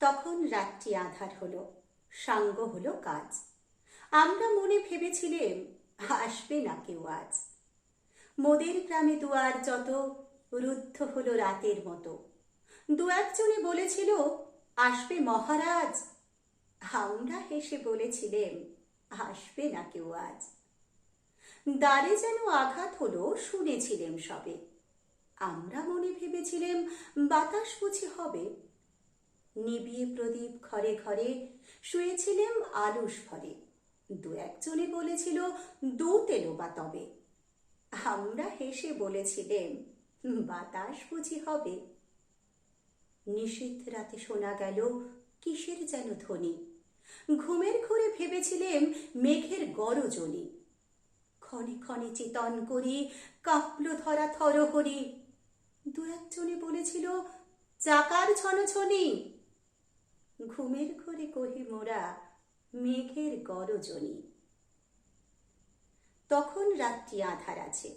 তখন রাত্রি আধার হলো, সাঙ্গ হলো কাজ। আমরা মনে ভেবেছিলেম, আসবে না কেউ আজ। মোদের গ্রামে দুয়ার যত, রুদ্ধ হলো রাতের মতো। দু একজনে বলেছিল, আসবে মহারাজ। আমরা হেসে বলেছিলেম, আসবে না কেউ আজ। দ্বারে যেন আঘাত হলো শুনেছিলেম সবে। আমরা মনে ভেবেছিলেম, বাতাস বুঝি হবে। নিবিয়ে প্রদীপ ঘরে ঘরে শুয়েছিলেম আলুস ভরে। দু একজনে বলেছিল দুধ তেলো বা তবে। আমরা হেসে বলেছিলেম, বাতাস বুঝি হবে। নিষিদ্ধ রাতে শোনা গেল, কিসের যেন ধ্বনি? ঘুমের ঘুরে ভেবেছিলেম, মেঘের গরজনি ক্ষণে ক্ষণে চেতন করি, কাঁপল ধরা থরহরি। দু একজনে বলেছিল, চাকার ছনছনি ঘুমের ঘরে কহি মোরা, মেঘের গরজনি। তখন রাত্রি আধার আছে,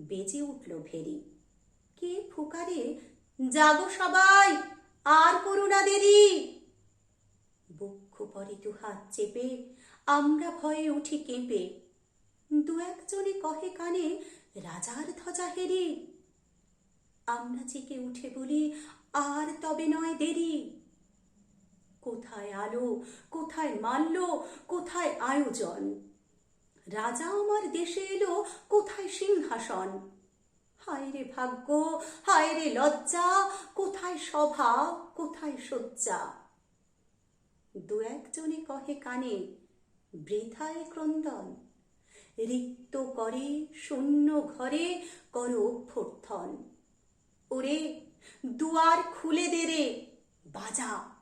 বেজে উঠল ভেরি। কে ফুকারে, জাগো সবাই, আর করুণা দেরি। বক্ষ পরে দু হাত চেপে, আমরা ভয়ে উঠি কেঁপে। দু একজনে কহে কানে, রাজার ধ্বজা হেরি। আমরা জেগে উঠে বলি, আর তবে নয় দেরি। আলো, কোথায় মাল্য, কোথায় আয়োজন? রাজা আমার দেশে এলো, কোথায় সিংহাসন? হায় রে ভাগ্য হায় রে লজ্জা, কোথায় সভা, কোথায় শয্যা? দু একজনে কহে কানে, বৃথায় ক্রন্দন। রিক্ত করে শূন্য ঘরে কর অভ্যর্থন। ওরে, দুয়ার খুলে দে রে, বাজা।